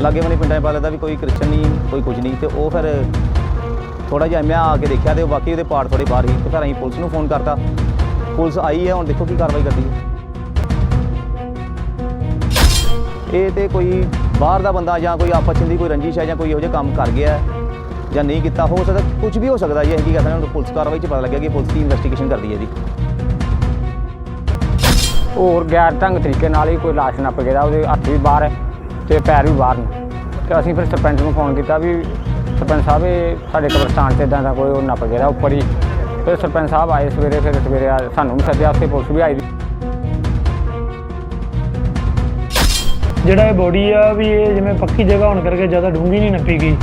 ਲਾਗੇ ਵਾਲੇ ਪਿੰਡਾਂ 'ਚ ਪਤਾ ਲੱਗਦਾ ਵੀ ਕੋਈ ਕ੍ਰਿਸਚਨ ਨਹੀਂ, ਕੋਈ ਕੁਝ ਨਹੀਂ ਤੇ ਉਹ ਫਿਰ ਥੋੜਾ ਜਿਹਾ ਮੈਂ ਆ ਕੇ ਦੇਖਿਆ ਤੇ ਬਾਕੀ ਉਹਦੇ ਪਾਰਟ ਥੋੜੇ ਬਾਹਰ ਹੀ ਤੇ ਫਿਰ ਅਸੀਂ ਪੁਲਿਸ ਨੂੰ ਫੋਨ ਕਰਤਾ। ਪੁਲਿਸ ਆਈ ਹੈ, ਹੁਣ ਦੇਖੋ ਕੀ ਕਾਰਵਾਈ ਕਰਦੀ ਹੈ। ਇਹ ਤੇ ਕੋਈ ਬਾਹਰ ਦਾ ਬੰਦਾ ਜਾਂ ਕੋਈ ਆਪਸ 'ਚ ਦੀ ਕੋਈ ਰੰਜਿਸ਼ ਹੈ ਜਾਂ ਕੋਈ ਇਹੋ ਜਿਹਾ ਕੰਮ ਕਰ ਗਿਆ ਜਾਂ ਨਹੀਂ ਕੀਤਾ, ਹੋ ਸਕਦਾ ਕੁਝ ਵੀ ਹੋ ਸਕਦਾ ਜੀ ਅਸੀਂ ਕੀ ਕਹਿੰਦੇ ਹਾਂ ਪੁਲਿਸ ਕਾਰਵਾਈ 'ਚ ਪਤਾ ਲੱਗਿਆ ਕਿ ਪੁਲਿਸ ਦੀ ਇਨਵੈਸਟੀਗੇਸ਼ਨ ਕਰਦੀ ਹੈ ਜੀ ਹੋਰ ਗੈਰ ਢੰਗ ਤਰੀਕੇ ਨਾਲ ਹੀ ਕੋਈ ਲਾਸ਼ ਨੱਪ ਗਿਆ ਉਹਦੇ ਹੱਥ ਵੀ ਬਾਹਰ ਹੈ ਤੇ ਪੈਰ ਵੀ ਬਾਹਰ ਨੇ। ਤੇ ਅਸੀਂ ਫਿਰ ਸਰਪੰਚ ਨੂੰ ਫੋਨ ਕੀਤਾ ਵੀ ਸਰਪੰਚ ਸਾਹਿਬ ਇਹ ਸਾਡੇ ਕਬਰਸਤਾਨ 'ਚ ਇਦਾਂ ਦਾ ਕੋਈ ਉਹ ਨੱਪ ਗਿਆ ਉੱਪਰ ਹੀ। ਫਿਰ ਸਰਪੰਚ ਸਾਹਿਬ ਆਏ ਸਵੇਰੇ ਫਿਰ ਸਵੇਰੇ ਆ- ਸਾਨੂੰ ਵੀ ਸੱਦਿਆ ਉੱਥੇ ਪੁਲਿਸ ਵੀ ਆਈ। ਦੀ ਜਿਹੜਾ ਇਹ ਬੋਡੀ ਆ ਵੀ ਇਹ ਜਿਵੇਂ ਪੱਕੀ ਜਗ੍ਹਾ ਹੋਣ ਕਰਕੇ ਜ਼ਿਆਦਾ ਡੂੰਘੀ ਨਹੀਂ ਨੱਪੀ ਗਈ।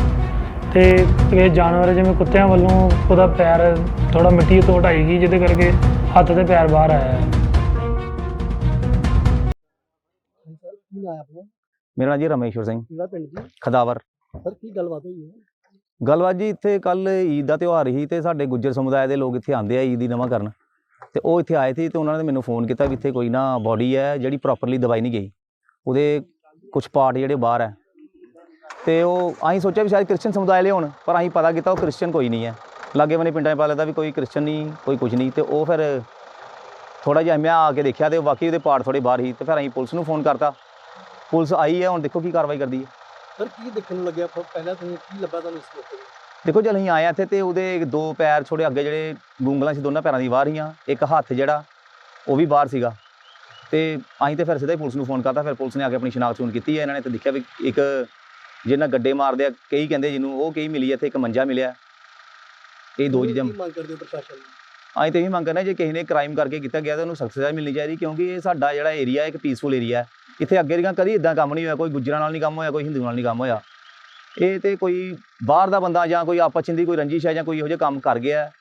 ਤੇ ਇਹ ਜਾਨਵਰ ਜਿਵੇਂ ਕੁੱਤਿਆਂ ਵੱਲੋਂ ਉਹਦਾ ਪੈਰ ਥੋੜਾ ਮਿੱਟੀ ਤੋਂ ਹਟਾਈ ਗਈ ਜਿਹਦੇ ਕਰਕੇ ਹੱਥ ਤੇ ਪੈਰ ਬਾਹਰ ਆਇਆ। ਮੇਰਾ ਨਾਂ ਜੀ ਰਮੇਸ਼ਵਰ ਸਿੰਘ। ਕਿਹੜਾ ਪਿੰਡ ਜੀ? ਖਦਾਵਰ। ਸਰ ਕੀ ਗੱਲਬਾਤ ਹੋਈ ਹੈ? ਗੱਲਬਾਤ ਜੀ ਇੱਥੇ ਕੱਲ ਈਦ ਦਾ ਤਿਉਹਾਰ ਸੀ ਤੇ ਸਾਡੇ ਗੁੱਜਰ ਸਮੁਦਾਇ ਦੇ ਲੋਕ ਇੱਥੇ ਆਉਂਦੇ ਆ ਈਦ ਦੀ ਨਵਾਂ ਕਰਨ। ਤੇ ਉਹ ਇੱਥੇ ਆਏ ਸੀ ਤੇ ਉਹਨਾਂ ਨੇ ਮੈਨੂੰ ਫੋਨ ਕੀਤਾ ਵੀ ਇੱਥੇ ਕੋਈ ਨਾ ਬੋਡੀ ਹੈ ਜਿਹੜੀ ਪ੍ਰੋਪਰਲੀ ਦਵਾਈ ਨਹੀਂ ਗਈ। ਉਹਦੇ ਕੁਝ ਪਾਰਟ ਜਿਹੜੇ ਬਾਹਰ ਹੈ। ਤੇ ਉਹ ਅਸੀਂ ਸੋਚਿਆ ਵੀ ਸ਼ਾਇਦ ਕ੍ਰਿਸਚਨ ਸਮੁਦਾਇ ਲਈ ਹੋਣ ਪਰ ਅਸੀਂ ਪਤਾ ਕੀਤਾ ਉਹ ਕ੍ਰਿਸਚਨ ਕੋਈ ਨਹੀਂ ਹੈ। ਲਾਗੇ ਵਾਲੇ ਪਿੰਡਾਂ 'ਚ ਪਤਾ ਲੱਗਦਾ ਵੀ ਕੋਈ ਕ੍ਰਿਸਚਨ ਨਹੀਂ ਕੋਈ ਕੁਝ ਨਹੀਂ। ਤੇ ਉਹ ਫਿਰ ਥੋੜਾ ਜਿਹਾ ਮੈਂ ਆ ਕੇ ਦੇਖਿਆ ਤੇ ਬਾਕੀ ਉਹਦੇ ਪਾਰਟ ਥੋੜੇ ਬਾਹਰ ਹੀ ਤੇ ਫਿਰ ਅਸੀਂ ਪੁਲਿਸ ਨੂੰ ਫੋਨ ਕਰਤਾ। ਪੁਲਿਸ ਆਈ ਹੈ ਹੁਣ ਦੇਖੋ ਕੀ ਕਾਰਵਾਈ ਕਰਦੀ ਹੈ। ਸਰ ਕੀ ਦੇਖਣ ਨੂੰ ਲੱਗਿਆ? ਪ- ਪਹਿਲਾਂ ਤੁਹਾਨੂੰ ਕੀ ਲੱਭਾ ਤੁਹਾਨੂੰ ਇਸ ਮੌਕੇ ਤੇ? ਦੇਖੋ ਜਦ ਅਸੀਂ ਆਏ ਹਾਂ ਇੱਥੇ ਤੇ ਉਹਦੇ ਦੋ ਪੈਰ ਛੋੜੇ ਅੱਗੇ ਜਿਹੜੇ ਗੁੰਗਲਾਂ ਸੀ ਦੋਨਾਂ ਪੈਰਾਂ ਦੀ ਬਾਹਰ ਹੀਆਂ ਇੱਕ ਹੱਥ ਜਿਹੜਾ ਉਹ ਵੀ ਬਾਹਰ ਸੀਗਾ। ਤੇ ਅਸੀਂ ਤੇ ਫਿਰ ਸਿੱਧਾ ਹੀ ਪੁਲਿਸ ਨੂੰ ਫੋਨ ਕਰਤਾ। ਫਿਰ ਪੁਲਿਸ ਨੇ ਆ ਕੇ ਆਪਣੀ ਸ਼ਨਾਖਤ ਸ਼ੂਨ ਕੀਤੀ ਹੈ। ਇਹਨਾਂ ਨੇ ਤੇ ਦੇਖਿਆ ਵੀ ਇੱਕ ਜਿਹਨਾਂ ਗੱਡੇ ਮਾਰਦੇ ਆ ਕਈ ਕਹਿੰਦੇ ਜਿਹਨੂੰ ਉਹ ਕਈ ਮਿਲੀ ਹੈ ਇੱਥੇ ਇੱਕ ਮੰਜਾ ਮਿਲਿਆ। ਇਹ ਦੋ ਚੀਜ਼ਾਂ ਕੀ ਮੰਗ ਕਰਦੇ ਹੋ ਪ੍ਰਸ਼ਾਸਨ ਨੂੰ? ਅਸੀਂ ਤੇ ਇਹੀ ਮੰਗ ਕਰਨਾ ਜੇ ਕਿਸੇ ਨੇ ਕ੍ਰਾਈਮ ਕਰਕੇ ਕੀਤਾ ਗਿਆ ਤਾਂ ਉਹਨੂੰ ਸਖਤ ਸਜ਼ਾ ਮਿਲਣੀ ਚਾਹੀਦੀ ਕਿਉਂਕਿ ਇਹ ਸਾਡਾ ਜਿਹੜਾ ਏਰੀਆ ਇੱਕ ਪੀਸਫੁਲ ਏਰੀਆ ਹੈ। ਇੱਥੇ ਅੱਗੇ ਦੀਆਂ ਕਦੀ ਇਦਾਂ ਕੰਮ ਨਹੀਂ ਹੋਇਆ ਕੋਈ ਗੁੱਜਰਾਂ ਨਾਲ ਨਹੀਂ ਕੰਮ ਹੋਇਆ ਕੋਈ ਹਿੰਦੂਆਂ ਨਾਲ ਨਹੀਂ ਕੰਮ ਹੋਇਆ। ਇਹ ਤੇ ਕੋਈ ਬਾਹਰ ਦਾ ਬੰਦਾ ਜਾਂ ਕੋਈ ਆਪਸ ਦੀ ਕੋਈ ਰੰਜਿਸ਼ ਹੈ ਜਾਂ ਕੋਈ ਇਹੋ ਜਿਹਾ ਕੰਮ ਕਰ ਗਿਆ ਹੈ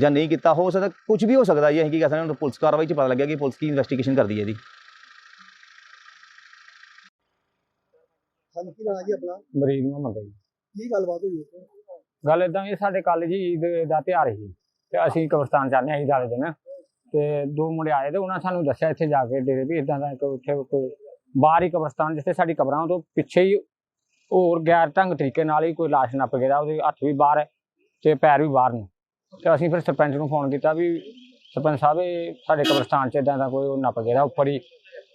ਜਾਂ ਨਹੀਂ ਕੀਤਾ ਹੋ ਸਕਦਾ ਕੁਝ ਵੀ ਹੋ ਸਕਦਾ ਜੀ ਅਸੀਂ ਕੀ ਕਹਿ ਸਕਦੇ ਹਾਂ ਪੁਲਿਸ ਕਾਰਵਾਈ 'ਚ ਪਤਾ ਲੱਗਿਆ ਕਿ ਪੁਲਿਸ ਕੀ ਇਨਵੈਸਟੀਗੇਸ਼ਨ ਕਰਦੀ ਹੈ ਜੀ ਹਾਂਜੀ ਕੀ ਨਾਂ ਹੈ ਜੀ ਆਪਣਾ? ਮਰੀਜ਼ ਨੂੰ ਮੰਗਾਈ ਕੀ ਗੱਲਬਾਤ ਹੋਈ ਹੈ ਗੱਲ ਇਦਾਂ ਇਹ ਸਾਡੇ ਕੱਲ ਜੀ ਈਦ ਦਾ ਤਿਉਹਾਰ ਸੀ। ਤੇ ਅਸੀਂ ਕਬਰਸਤਾਨ ਜਾਂਦੇ ਹਾਂ ਈਦ ਵਾਲੇ ਦਿਨ। ਤੇ ਦੋ ਮੁੰਡੇ ਆਏ ਤੇ ਉਹਨਾਂ ਸਾਨੂੰ ਦੱਸਿਆ ਇੱਥੇ ਜਾ ਕੇ ਡੇਰੇ ਵੀ ਇਦਾਂ ਦਾ ਇੱਕ ਉੱਥੇ ਕੋਈ ਬਾਹਰ ਹੀ ਕਬਰਸਤਾਨ ਜਿੱਥੇ ਸਾਡੀ ਕਬਰਾਂ ਉਹ ਤੋਂ ਪਿੱਛੇ ਹੀ ਹੋਰ ਗੈਰ ਢੰਗ ਤਰੀਕੇ ਨਾਲ ਹੀ ਕੋਈ ਲਾਸ਼ ਨੱਪ ਗਿਆ ਉਹਦੇ ਹੱਥ ਵੀ ਬਾਹਰ ਹੈ ਤੇ ਪੈਰ ਵੀ ਬਾਹਰ ਨੇ। ਤੇ ਅਸੀਂ ਫਿਰ ਸਰਪੰਚ ਨੂੰ ਫੋਨ ਕੀਤਾ ਵੀ ਸਰਪੰਚ ਸਾਹਿਬ, ਇਹ ਸਾਡੇ ਕਬਰਸਤਾਨ 'ਚ ਇਦਾਂ ਦਾ ਕੋਈ ਉਹ ਨੱਪ ਗਿਆ ਉੱਪਰ ਹੀ।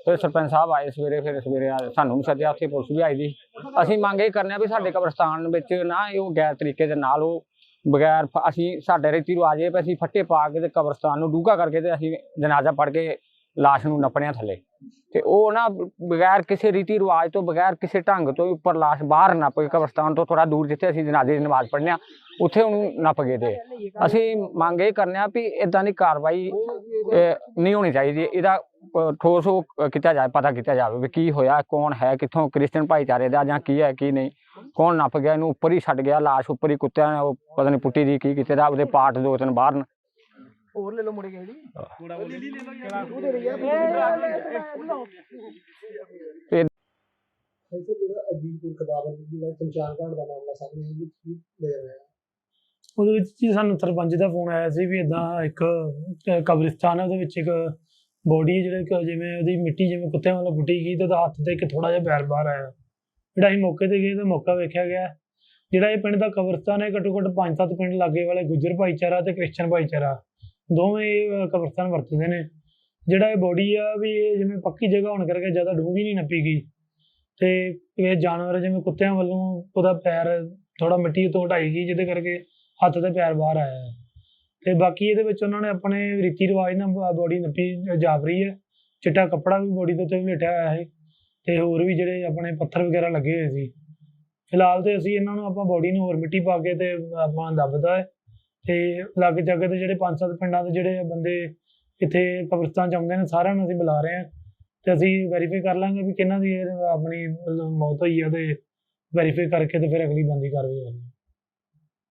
ਫਿਰ ਸਰਪੰਚ ਸਾਹਿਬ ਆਏ ਸਵੇਰੇ, ਫਿਰ ਸਵੇਰੇ ਸਾਨੂੰ ਵੀ ਸੱਦਿਆ, ਉੱਥੇ ਪੁਲਿਸ ਵੀ ਆਈ ਦੀ। ਅਸੀਂ ਮੰਗ ਇਹ ਕਰਨੇ ਆ ਵੀ ਸਾਡੇ ਕਬਰਸਤਾਨ ਵਿੱਚ ਨਾ ਉਹ ਗੈਰ ਤਰੀਕੇ ਦੇ ਨਾਲ ਉਹ ਬਗੈਰ ਫ- ਅਸੀਂ ਸਾਡੇ ਰੀਤੀ ਰਿਵਾਜ ਇਹ ਵੀ ਅਸੀਂ ਫੱਟੇ ਪਾ ਕੇ ਤੇ ਕਬਰਸਤਾਨ ਨੂੰ ਡੂੰਘਾ ਕਰਕੇ ਤੇ ਅਸੀਂ ਜਨਾਜ਼ਾ ਪੜ ਕੇ ਲਾਸ਼ ਨੂੰ ਨੱਪਣਿਆ ਥੱਲੇ। ਤੇ ਉਹ ਨਾ ਬ- ਬਗੈਰ ਕਿਸੇ ਰੀਤੀ ਰਿਵਾਜ ਤੋਂ ਬਗੈਰ ਕਿਸੇ ਢੰਗ ਤੋਂ ਹੀ ਉੱਪਰ ਲਾਸ਼ ਬਾਹਰ ਨੱਪ ਕੇ ਕਬਰਸਤਾਨ ਤੋਂ ਥੋੜਾ ਦੂਰ ਜਿੱਥੇ ਅਸੀਂ ਜਨਾਜ਼ੇ ਦੀ ਨਮਾਜ਼ ਪੜ੍ਹਨੇ ਆ ਉੱਥੇ ਉਹਨੂੰ ਨੱਪ ਗਏ ਤੇ ਅਸੀਂ ਮੰਗ ਇਹ ਕਰਨੇ ਆ ਵੀ ਇਦਾਂ ਦੀ ਕਾਰਵਾਈ ਨਹੀਂ ਹੋਣੀ ਚਾਹੀਦੀ। ਇਹਦਾ ਠੋਸ ਉਹ ਕੀਤਾ ਜਾਏ ਪਤਾ ਕੀਤਾ ਜਾਵੇ ਵੀ ਕੀ ਹੋਇਆ ਕੌਣ ਹੈ ਕਿੱਥੋਂ ਕ੍ਰਿਸਚਨ ਭਾਈਚਾਰੇ ਦਾ ਜਾਂ ਕੀ ਹੈ ਕੀ ਨਹੀਂ। ਕੌਣ ਨੱਪ ਗਿਆ ਇਹਨੂੰ ਉੱਪਰ ਹੀ ਛੱਡ ਗਿਆ ਲਾਸ਼ ਉੱਪਰ ਹੀ ਕੁੱਤਿਆਂ ਨੇ ਉਹ ਪਤਾ ਨਹੀਂ ਪੁੱਟੀ ਦੀ ਕੀ ਕੀਤੇ ਦਾ ਉਹਦੇ ਪਾਰਟ ਦੋ ਤਿੰਨ ਬਾਹਰ ਨੇ ਹੋਰ ਲੈ ਲਓ ਮੁੜੇ ਜਿਹੜਾ ਅਜੀਤਪੁਰ ਖਦਾਵਰ ਜਿਹੜਾ ਸ਼ਮਸ਼ਾਨ ਘਾਟ ਦਾ ਮਾਮਲਾ ਸਾਹਮਣੇ ਆਇਆ ਜੀ ਕੀ ਲੈ ਰਿਹਾ ਹੈ? ਉਹਦੇ ਵਿੱਚ ਜੀ ਸਾਨੂੰ ਸਰਪੰਚ ਦਾ ਫੋਨ ਆਇਆ ਸੀ ਵੀ ਇਦਾਂ ਇੱਕ ਕਬਰਿਸਤਾਨ ਹੈ ਉਹਦੇ ਵਿੱਚ ਇੱਕ ਬੋਡੀ ਹੈ ਜਿਹੜਾ ਜਿਵੇਂ ਉਹਦੀ ਮਿੱਟੀ ਜਿਵੇਂ ਕੁੱਤਿਆਂ ਵੱਲੋਂ ਪੁੱਟੀ ਗਈ ਤੇ ਉਹਦਾ ਹੱਥ ਤੇ ਇੱਕ ਥੋੜਾ ਜਿਹਾ ਪੈਰ ਬਾਹਰ ਆਇਆ। ਜਿਹੜਾ ਅਸੀਂ ਮੌਕੇ ਤੇ ਗਏ ਤਾਂ ਮੌਕਾ ਵੇਖਿਆ ਗਿਆ। ਜਿਹੜਾ ਇਹ ਪਿੰਡ ਦਾ ਕਬਰਿਸਤਾਨ ਹੈ ਘੱਟੋ ਘੱਟ ਪੰਜ ਸੱਤ ਪਿੰਡ ਲਾਗੇ ਵਾਲੇ ਗੁੱਜਰ ਭਾਈਚਾਰਾ ਤੇ ਕ੍ਰਿਸਚਨ ਭਾਈਚਾਰਾ। ਦੋਵੇਂ ਇਹ, ਅਹ, ਵਰਤਦੇ ਨੇ। ਜਿਹੜਾ ਇਹ ਬੋਡੀ ਆ ਵੀ ਇਹ ਜਿਵੇਂ ਪੱਕੀ ਜਗ੍ਹਾ ਹੋਣ ਕਰਕੇ ਜ਼ਿਆਦਾ ਡੂੰਘੀ ਨਹੀਂ ਨੱਪੀ ਗਈ। ਤੇ ਇਹ ਜਾਨਵਰ ਜਿਵੇਂ ਕੁੱਤਿਆਂ ਵੱਲੋਂ ਉਹਦਾ ਪੈਰ ਥੋੜਾ ਮਿੱਟੀ ਤੋਂ ਹਟਾਈ ਗਈ ਜਿਹਦੇ ਕਰਕੇ ਹੱਥ ਤੇ ਪੈਰ ਬਾਹਰ ਆਇਆ। ਤੇ ਬਾਕੀ ਇਹਦੇ ਵਿੱਚ ਉਹਨਾਂ ਨੇ ਆਪਣੇ ਰੀਤੀ ਰਿਵਾਜ ਨਾਲ ਬੋਡੀ ਨੱਪੀ ਜਾਪ ਰਹੀ ਹੈ। ਚਿੱਟਾ ਕੱਪੜਾ ਵੀ ਬੋਡੀ ਦੇ ਉੱਤੇ ਲੇਟਿਆ ਹੋਇਆ ਹੈ ਤੇ ਹੋਰ ਵੀ ਜਿਹੜੇ ਆਪਣੇ ਪੱਥਰ ਵਗੈਰਾ ਲੱਗੇ ਹੋਏ ਸੀ। ਫਿਲਹਾਲ ਤੇ ਅਸੀਂ ਇਹਨਾਂ ਨੂੰ ਆਪਾਂ ਬੋਡੀ ਨੂੰ ਹੋਰ ਮਿੱਟੀ ਪਾ ਕੇ ਤੇ ਆਪਾਂ ਦੱਬਦਾ ਹੈ ਤੇ ਲਾਗੇ ਜਾਗੇ ਤੇ ਜਿਹੜੇ ਪੰਜ ਸੱਤ ਪਿੰਡਾਂ ਦੇ ਜਿਹੜੇ ਬੰਦੇ ਇੱਥੇ ਕਬਰਸਤਾਨ ਚ ਆਉਂਦੇ ਨੇ ਸਾਰਿਆਂ ਨੂੰ ਅਸੀਂ ਬੁਲਾ ਰਹੇ ਹਾਂ ਤੇ ਅਸੀਂ ਵੈਰੀਫਾਈ ਕਰ ਲਾਂਗੇ ਵੀ ਕਿਹਨਾਂ ਦੀ ਇਹ ਆਪਣੀ ਮੌਤ ਹੋਈ ਹੈ ਤੇ ਵੈਰੀਫਾਈ ਕਰਕੇ ਤੇ ਫਿਰ ਅਗਲੀ ਬੰਦੀ ਕਾਰਵਾਈ ਕਰਾਂਗੇ